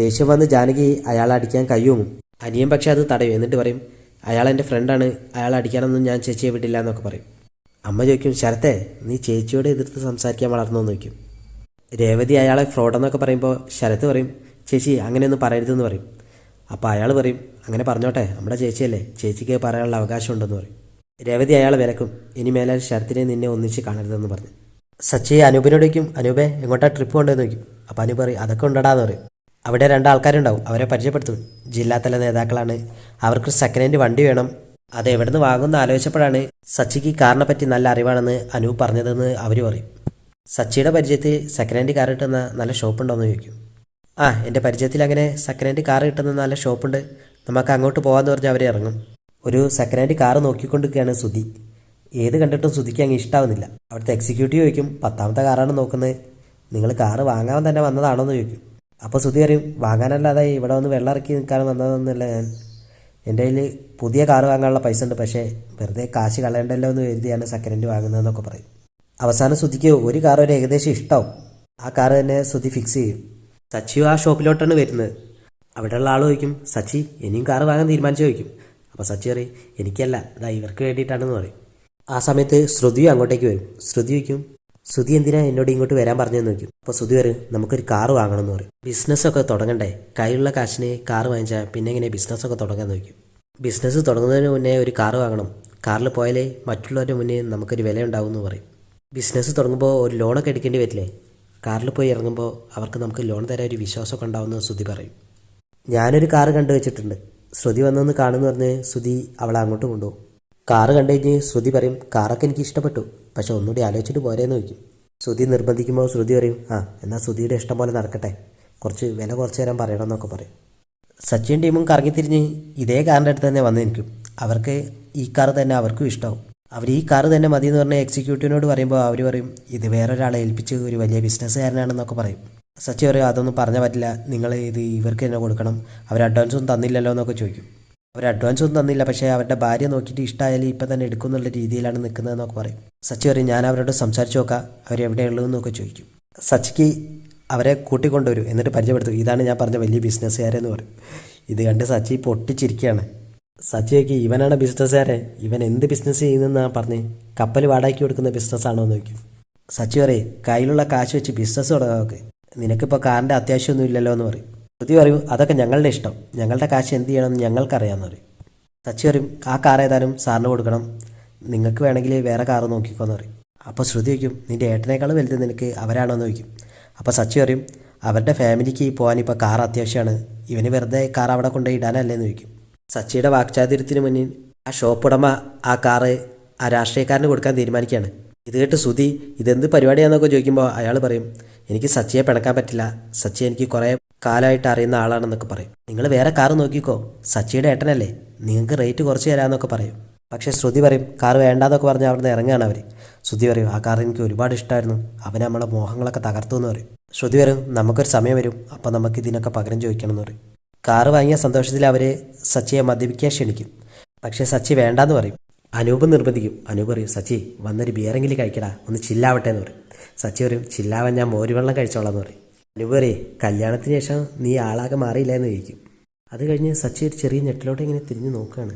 ദേഷ്യം വന്ന് ജാനകി അയാളെ അടിക്കാൻ കഴിയും. അനിയൻ പക്ഷെ അത് തടയും. എന്നിട്ട് പറയും അയാൾ എന്റെ ഫ്രണ്ടാണ് അയാൾ അടിക്കാനൊന്നും ഞാൻ ചേച്ചിയെ വിടില്ല എന്നൊക്കെ പറയും. അമ്മ ചോദിക്കും ശരത്തെ നീ ചേച്ചിയോട് എതിർത്ത് സംസാരിക്കാൻ വളർന്നോ? നോക്കും രേവതി അയാളെ ഫ്രോഡെന്നൊക്കെ പറയുമ്പോൾ ശരത്ത് പറയും ചേച്ചി അങ്ങനെയൊന്നും പറയരുതെന്ന് പറയും. അപ്പോൾ അയാൾ പറയും അങ്ങനെ പറഞ്ഞോട്ടെ നമ്മുടെ ചേച്ചിയല്ലേ. ചേച്ചിക്ക് പറയാനുള്ള അവകാശമുണ്ടെന്ന് പറയും. രേവതി അയാളെ വിലക്കും. ഇനി മേലെ ശരത്തിനെ നിന്നെ ഒന്നിച്ച് കാണരുതെന്ന് പറഞ്ഞു. സച്ചി അനൂപിനോട് ചോദിക്കും അനൂപെ എങ്ങോട്ടാ ട്രിപ്പ് കൊണ്ടുവന്ന് നോക്കും അപ്പോൾ അനൂപ് പറയും അതൊക്കെ ഉണ്ടടാന്ന് പറയും. അവിടെ രണ്ടാൾക്കാരുണ്ടാവും. അവരെ പരിചയപ്പെടുത്തും. ജില്ലാതല നേതാക്കളാണ്. അവർക്ക് സെക്കൻഡ് ഹാൻഡ് വണ്ടി വേണം. അത് എവിടെ നിന്ന് വാങ്ങുമെന്ന് ആലോചിച്ചപ്പോഴാണ് സച്ചിക്ക് കാറിനെ പറ്റി നല്ല അറിവാണെന്ന് അനൂപ് പറഞ്ഞതെന്ന് അവർ പറയും. സച്ചിയുടെ പരിചയത്തിൽ സെക്കൻഡ് ഹാൻഡ് കാർ കിട്ടുന്ന നല്ല ഷോപ്പുണ്ടോ എന്ന് ചോദിക്കും. ആ എന്റെ പരിചയത്തിൽ അങ്ങനെ സെക്കൻഡ് ഹാൻഡ് കാർ കിട്ടുന്ന നല്ല ഷോപ്പുണ്ട് നമുക്ക് അങ്ങോട്ട് പോകാമെന്ന് പറഞ്ഞാൽ അവർ ഇറങ്ങും. ഒരു സെക്കൻഡ് ഹാൻഡ് കാർ നോക്കിക്കൊണ്ടിരിക്കുകയാണ് സുധി. ഏത് കണ്ടിട്ടും സുധിക്ക് അങ്ങ് ഇഷ്ടാവുന്നില്ല. അവിടുത്തെ എക്സിക്യൂട്ടീവ് ചോദിക്കും പത്താമത്തെ കാറാണ് നോക്കുന്നത്? നിങ്ങൾ കാറ് വാങ്ങാൻ തന്നെ വന്നതാണോ എന്ന് ചോദിക്കും. അപ്പോൾ സുധി പറയും വാങ്ങാനല്ലാതെ ഇവിടെ വന്ന് വെള്ളം ഇറക്കി നിൽക്കാൻ വന്നതെന്നല്ല ഞാൻ. എന്റെ കയ്യിൽ പുതിയ കാറ് വാങ്ങാനുള്ള പൈസ ഉണ്ട് പക്ഷേ വെറുതെ കാശ് കളയണ്ടല്ലോ എന്ന് കരുതിയാണ് സെക്കൻഡ് വാങ്ങുന്നതെന്നൊക്കെ പറയും. അവസാനം സുധിക്ക് ഒരു കാർ ഒരു ഏകദേശം ഇഷ്ടമാവും ആ കാർ തന്നെ സുധി ഫിക്സ് ചെയ്യും. സച്ചിയും ആ ഷോപ്പിലോട്ടാണ് വരുന്നത്. അവിടെയുള്ള ആൾ ചോദിക്കും സച്ചി ഇനിയും കാർ വാങ്ങാൻ തീരുമാനിച്ചു? ചോദിക്കും. അപ്പോൾ സച്ചി പറയും എനിക്കല്ല ഇതാ ഇവർക്ക് വേണ്ടിയിട്ടാണെന്ന് പറയും. ആ സമയത്ത് ശ്രുതിയും അങ്ങോട്ടേക്ക് വരും. ശ്രുതി ചോദിക്കും ശ്രുതി എന്തിനാ എന്നോട് ഇങ്ങോട്ട് വരാൻ പറഞ്ഞതെന്ന് നോക്കും. അപ്പോൾ സുധി വരും നമുക്കൊരു കാർ വാങ്ങണം എന്ന് പറയും. ബിസിനസ്സൊക്കെ തുടങ്ങണ്ടേ? കയ്യിലുള്ള കാശിന് കാർ വാങ്ങിച്ചാൽ പിന്നെ എങ്ങനെ ബിസിനസ്സൊക്കെ തുടങ്ങാൻ നോക്കും. ബിസിനസ് തുടങ്ങുന്നതിന് മുന്നേ ഒരു കാർ വാങ്ങണം. കാറിൽ പോയാലേ മറ്റുള്ളവരുടെ മുന്നേ നമുക്കൊരു വില ഉണ്ടാവും എന്ന് പറയും. ബിസിനസ് തുടങ്ങുമ്പോൾ ഒരു ലോണൊക്കെ എടുക്കേണ്ടി വരില്ലേ? കാറിൽ പോയി ഇറങ്ങുമ്പോൾ അവർക്ക് നമുക്ക് ലോൺ തരാൻ ഒരു വിശ്വാസമൊക്കെ ഉണ്ടാവുമെന്ന് സുധി പറയും. ഞാനൊരു കാറ് കണ്ടു വെച്ചിട്ടുണ്ട്. ശ്രുതി വന്നൊന്ന് കാണുമെന്ന് പറഞ്ഞ് സുധി അവളെ അങ്ങോട്ട് കൊണ്ടുപോകും. കാറ് കണ്ടു കഴിഞ്ഞ് ശ്രുതി പറയും കാറൊക്കെ എനിക്ക് ഇഷ്ടപ്പെട്ടു. പക്ഷെ ഒന്നുകൂടി ആലോചിച്ചിട്ട് പോരേന്ന് ചോദിക്കും. ശ്രുതി നിർബന്ധിക്കുമ്പോൾ ശ്രുതി പറയും ആ എന്നാൽ ശ്രുതിയുടെ ഇഷ്ടം പോലെ നടക്കട്ടെ. കുറച്ച് വില കുറച്ച് തരാൻ പറയണമെന്നൊക്കെ പറയും. സച്ചിൻ ടീമും കറങ്ങിത്തിരിഞ്ഞ് ഇതേ കാറിന്റെ അടുത്ത് തന്നെ വന്ന് നിൽക്കും. അവർക്ക് ഈ കാർ തന്നെ അവർക്കും ഇഷ്ടമാവും അവർ ഈ കാർ തന്നെ മതി എന്ന് പറഞ്ഞാൽ എക്സിക്യൂട്ടീവിനോട് പറയുമ്പോൾ അവർ പറയും ഇത് വേറൊരാളെ ഏൽപ്പിച്ച് ഒരു വലിയ ബിസിനസ്സുകാരനാണെന്നൊക്കെ പറയും. സച്ചി പറയും അതൊന്നും പറഞ്ഞാൽ പറ്റില്ല. നിങ്ങൾ ഇത് ഇവർക്ക് തന്നെ കൊടുക്കണം. അവർ അഡ്വാൻസ് ഒന്നും തന്നില്ലല്ലോ എന്നൊക്കെ ചോദിക്കും. അവർ അഡ്വാൻസ് ഒന്നും തന്നില്ല. പക്ഷേ അവരുടെ ഭാര്യ നോക്കിയിട്ട് ഇഷ്ടമായാലും ഇപ്പം തന്നെ എടുക്കും എന്നുള്ള രീതിയിലാണ് നിൽക്കുന്നതെന്നൊക്കെ പറയും. സച്ചി പറയും ഞാൻ അവരോട് സംസാരിച്ച് നോക്കാം. അവരെവിടെയുള്ളതെന്നൊക്കെ ചോദിക്കും. സച്ചിക്ക് അവരെ കൂട്ടിക്കൊണ്ടുവരും. എന്നിട്ട് പരിചയപ്പെടുത്തും. ഇതാണ് ഞാൻ പറഞ്ഞ വലിയ ബിസിനസ്സുകാരെന്ന് പറയും. ഇത് കണ്ട് സച്ചി പൊട്ടിച്ചിരിക്കുകയാണ്. സച്ചിയൊക്കെ ഇവനാണ് ബിസിനസ്സുകാരെ ഇവൻ എന്ത് ബിസിനസ് ചെയ്യുന്നതെന്നാണ് പറഞ്ഞ് കപ്പൽ വാടാക്കി കൊടുക്കുന്ന ബിസിനസ്സാണോ എന്ന് ചോദിക്കും. സച്ചി പറയും കയ്യിലുള്ള കാശ് വെച്ച് ബിസിനസ് തുടങ്ങാം നിനക്കിപ്പോൾ കാറിന്റെ അത്യാവശ്യമൊന്നും ഇല്ലല്ലോ എന്ന് പറയും. ശ്രുതി പറയും അതൊക്കെ ഞങ്ങളുടെ ഇഷ്ടം. ഞങ്ങളുടെ കാശ് എന്ത് ചെയ്യണമെന്ന് ഞങ്ങൾക്കറിയാമെന്ന് പറയും. സച്ചി പറയും ആ കാർ ഏതാനും സാറിന് കൊടുക്കണം. നിങ്ങൾക്ക് വേണമെങ്കിൽ വേറെ കാറ് നോക്കിക്കോന്ന് പറയും. അപ്പോൾ ശ്രുതി വയ്ക്കും നിന്റെ ഏട്ടനേക്കാൾ വലുത് നിനക്ക് അവരാണോ എന്ന് ചോദിക്കും. അപ്പോൾ സച്ചി പറയും അവരുടെ ഫാമിലിക്ക് പോകാൻ ഇപ്പോൾ കാർ അത്യാവശ്യമാണ്. ഇവന് വെറുതെ കാർ അവിടെ കൊണ്ടുപോയി ഇടാനല്ലേ എന്ന് ചോദിക്കും. സച്ചിയുടെ വാക്ചാതുര്യത്തിന് മുന്നിൽ ആ ഷോപ്പ് ഉടമ ആ കാറ് ആ രാഷ്ട്രീയക്കാരന് കൊടുക്കാൻ തീരുമാനിക്കുകയാണ്. ഇത് കേട്ട് സുധി ഇതെന്ത് പരിപാടിയാണെന്നൊക്കെ ചോദിക്കുമ്പോൾ അയാൾ പറയും എനിക്ക് സച്ചിയെ പിണക്കാൻ പറ്റില്ല. സച്ചി എനിക്ക് കുറേ കാലമായിട്ട് അറിയുന്ന ആളാണെന്നൊക്കെ പറയും. നിങ്ങൾ വേറെ കാറ് നോക്കിക്കോ. സച്ചിയുടെ ഏട്ടനല്ലേ. നിങ്ങൾക്ക് റേറ്റ് കുറച്ച് തരാമെന്നൊക്കെ പറയും. പക്ഷേ ശ്രുതി പറയും കാർ വേണ്ടാന്നൊക്കെ പറഞ്ഞ് അവിടുന്ന് ഇറങ്ങുകയാണ് അവർ ശ്രുതി പറയും ആ കാർ എനിക്ക് ഒരുപാട് ഇഷ്ടമായിരുന്നു അവൻ നമ്മളെ മോഹങ്ങളൊക്കെ തകർത്തു എന്ന് പറയും. ശ്രുതി പറയും നമുക്കൊരു സമയം വരും. അപ്പോൾ നമുക്ക് ഇതിനൊക്കെ പകരം ചോദിക്കണം എന്ന് പറയും. കാറ് വാങ്ങിയ സന്തോഷത്തിൽ അവർ സച്ചിയെ മദ്യപിക്കാൻ ക്ഷണിക്കും. പക്ഷേ സച്ചി വേണ്ടാന്ന് പറയും. അനൂപ് നിർബന്ധിക്കും. അനൂപ് പറയും സച്ചി വന്നൊരു ബിയറെങ്കിലും കഴിക്കടാ. ഒന്ന് ചില്ലാവട്ടെ എന്ന് പറയും. സച്ചി പറയും ചില്ലാവാൻ ഞാൻ മോരുവെള്ളം കഴിച്ചോളാം എന്ന് പറയും. അനൂപ് പറയും കല്യാണത്തിന് ശേഷം നീ ആളാകെ മാറിയില്ല എന്ന് ചോദിക്കും. അത് കഴിഞ്ഞ് സച്ചി ഒരു ചെറിയ ഞെട്ടിലോട്ട് ഇങ്ങനെ തിരിഞ്ഞ് നോക്കുകയാണ്